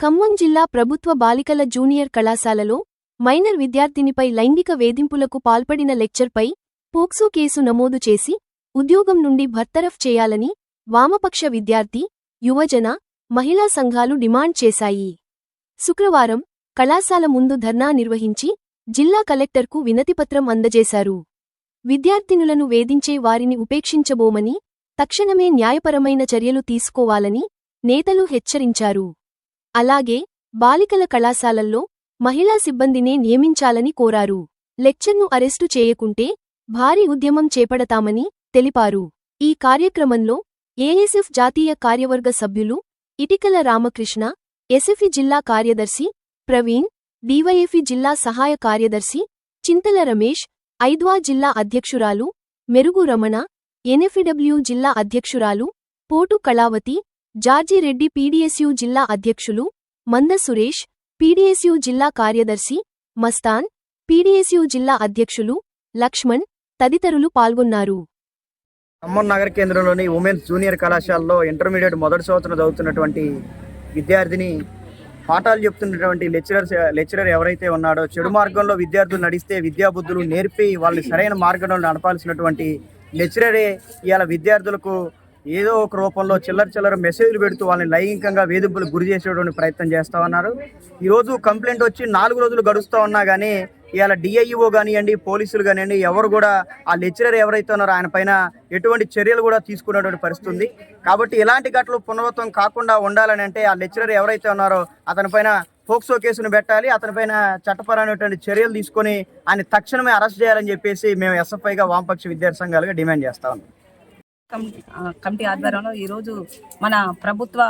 ఖమ్మం జిల్లా ప్రభుత్వ బాలికల జూనియర్ కళాశాలలో మైనర్ విద్యార్థినిపై లైంగిక వేధింపులకు పాల్పడిన లెక్చర్పై పోక్సో కేసు నమోదు చేసి ఉద్యోగం నుండి భర్తరఫ్ చేయాలని వామపక్ష విద్యార్థి యువజన మహిళా సంఘాలు డిమాండ్ చేశాయి. శుక్రవారం కళాశాల ముందు ధర్నా నిర్వహించి జిల్లా కలెక్టర్కు వినతిపత్రం అందజేశారు. విద్యార్థినులను వేధించే వారిని ఉపేక్షించబోమని తక్షణమే న్యాయపరమైన చర్యలు తీసుకోవాలని నేతలు హెచ్చరించారు. అలాగే బాలికల కళాశాలల్లో మహిళా సిబ్బందినే నియమించాలని కోరారు. లెక్చర్ను అరెస్టు చేయకుంటే భారీ ఉద్యమం చేపడతామని తెలిపారు. ఈ కార్యక్రమంలో ఏఎస్ఎఫ్ జాతీయ కార్యవర్గ సభ్యులు ఇటికల రామకృష్ణ ఎస్ఎఫి జిల్లా కార్యదర్శి ప్రవీణ్ డివైఎఫి జిల్లా సహాయ కార్యదర్శి చింతల రమేష్ ఐద్వా జిల్లా అధ్యక్షురాలు మెరుగు రమణ ఎన్ఎఫ్డబ్ల్యూ జిల్లా అధ్యక్షురాలు పోటు కళావతి జార్జిరెడ్డి పీడీఎస్యూ జిల్లా అధ్యక్షులు మంద సురేష్ పీడీఎస్యూ జిల్లా కార్యదర్శి మస్తాన్ పీడీఎస్యూ జిల్లా అధ్యక్షులు లక్ష్మణ్ తదితరులు పాల్గొన్నారు. ఖమ్మం నగర కేంద్రంలోని ఉమెన్స్ జూనియర్ కళాశాలలో ఇంటర్మీడియట్ మొదటి సంవత్సరం చదువుతున్నటువంటి విద్యార్థిని పాఠాలు చెప్తున్నటువంటి లెక్చరర్స్ లెక్చరర్ ఎవరైతే ఉన్నాడో చెడు మార్గంలో విద్యార్థులు నడిస్తే విద్యాబుద్ధులు నేర్పి వాళ్ళని సరైన మార్గంలో నడపాల్సినటువంటి లెక్చరరే ఇవాళ విద్యార్థులకు ఏదో ఒక రూపంలో చిల్లర చిల్లర మెసేజ్లు పెడుతూ వాళ్ళని లైంగికంగా వేధింపులకు గురి చేసేటువంటి ప్రయత్నం చేస్తా ఉన్నారు. ఈరోజు కంప్లైంట్ వచ్చి నాలుగు రోజులు గడుస్తూ ఉన్నా కానీ ఇవాళ డిఐఓ కానివ్వండి పోలీసులు కానివ్వండి ఎవరు కూడా ఆ లెక్చరర్ ఎవరైతే ఉన్నారో ఆయన పైన ఎటువంటి చర్యలు కూడా తీసుకునేటువంటి పరిస్థితి ఉంది. కాబట్టి ఇలాంటి ఘటనలు పునరావృతం కాకుండా ఉండాలని అంటే ఆ లెక్చరర్ ఎవరైతే ఉన్నారో అతనిపైన ఫోక్సో పోక్సో కేసును పెట్టాలి అతనిపైన చట్టపరమైనటువంటి చర్యలు తీసుకొని ఆయన తక్షణమే అరెస్ట్ చేయాలని చెప్పేసి మేము ఎస్ఎఫ్ఐగా వామపక్ష విద్యార్థి సంఘాలుగా డిమాండ్ చేస్తా ఉన్నాం. కమిటీ కమిటీ ఆధ్వర్యంలో ఈరోజు మన ప్రభుత్వ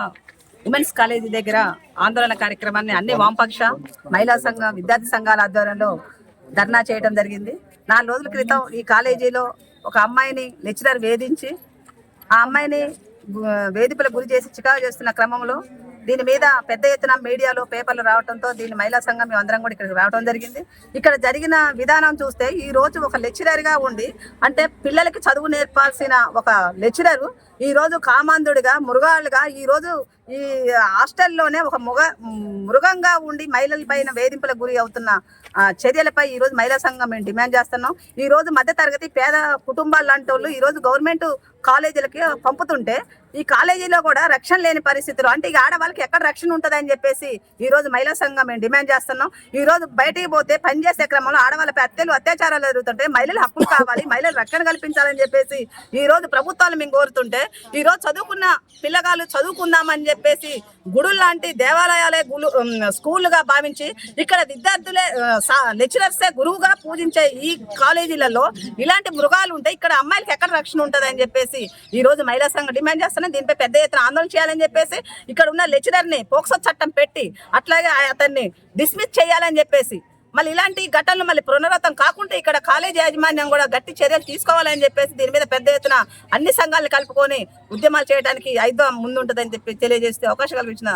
ఉమెన్స్ కాలేజీ దగ్గర ఆందోళన కార్యక్రమాన్ని అన్ని వామపక్ష మహిళా సంఘ విద్యార్థి సంఘాల ఆధ్వర్యంలో ధర్నా చేయడం జరిగింది. నాలుగు రోజుల క్రితం ఈ కాలేజీలో ఒక అమ్మాయిని లెక్చరర్ వేధించి ఆ అమ్మాయిని గు- వేధింపులకు గురి చేసి చికాకు చేస్తున్న క్రమంలో దీని మీద పెద్ద ఎత్తున మీడియాలో పేపర్లు రావడంతో దీని మహిళా సంఘం మేము అందరం కూడా ఇక్కడికి రావడం జరిగింది. ఇక్కడ జరిగిన విధానం చూస్తే ఈ రోజు ఒక లెక్చరర్గా ఉండి అంటే పిల్లలకి చదువు నేర్పాల్సిన ఒక లెక్చరరు ఈ రోజు కామాంధుడిగా మృగాలుగా ఈ రోజు ఈ హాస్టల్లోనే ఒక మృగ మృగంగా ఉండి మహిళల పైన వేధింపులకు గురి అవుతున్న ఆ, చర్యలపై ఈ రోజు మహిళా సంఘం మేము డిమాండ్ చేస్తున్నాం. ఈ రోజు మధ్య తరగతి పేద కుటుంబాలు లాంటి వాళ్ళు ఈ రోజు గవర్నమెంట్ కాలేజీలకి పంపుతుంటే ఈ కాలేజీలో కూడా రక్షణ లేని పరిస్థితులు. అంటే ఇక ఆడవాళ్ళకి ఎక్కడ రక్షణ ఉంటుందని చెప్పేసి ఈ రోజు మహిళా సంఘం మేము డిమాండ్ చేస్తున్నాం. ఈ రోజు బయటికి పోతే పనిచేసే క్రమంలో ఆడవాళ్ళపై హత్యలు అత్యాచారాలు జరుగుతుంటే మహిళల హక్కులు కావాలి మహిళలు రక్షణ కల్పించాలని చెప్పేసి ఈ రోజు ప్రభుత్వాలు మేము కోరుతుంటే ఈరోజు చదువుకున్న పిల్లగాళ్ళు చదువుకుందామని చెప్పేసి గుడులు లాంటి దేవాలయాలే గులు స్కూల్గా స్కూళ్ళుగా భావించి ఇక్కడ విద్యార్థులే లెక్చరర్సే గురువుగా పూజించే ఈ కాలేజీలలో ఇలాంటి మృగాలు ఉంటాయి ఇక్కడ అమ్మాయిలకి ఎక్కడ రక్షణ ఉంటుంది అని చెప్పేసి ఈ రోజు మహిళా సంఘం డిమాండ్ చేస్తున్నాం. దీనిపై పెద్ద ఎత్తున ఆందోళన చేయాలని చెప్పేసి ఇక్కడ ఉన్న లెక్చరర్ని పోక్సో చట్టం పెట్టి అట్లాగే అతన్ని డిస్మిస్ చేయాలని చెప్పేసి మళ్ళీ ఇలాంటి ఘటనలు మళ్ళీ పునరావృతం కాకుండా ఇక్కడ కాలేజ్ యాజమాన్యం కూడా గట్టి చర్యలు తీసుకోవాలని చెప్పేసి దీని మీద పెద్ద ఎత్తున అన్ని సంఘాలను కలుపుకొని ఉద్యమాలు చేయడానికి ఐదో ముందుంటుందని చెప్పి తెలియజేస్తే అవకాశం కల్పించిన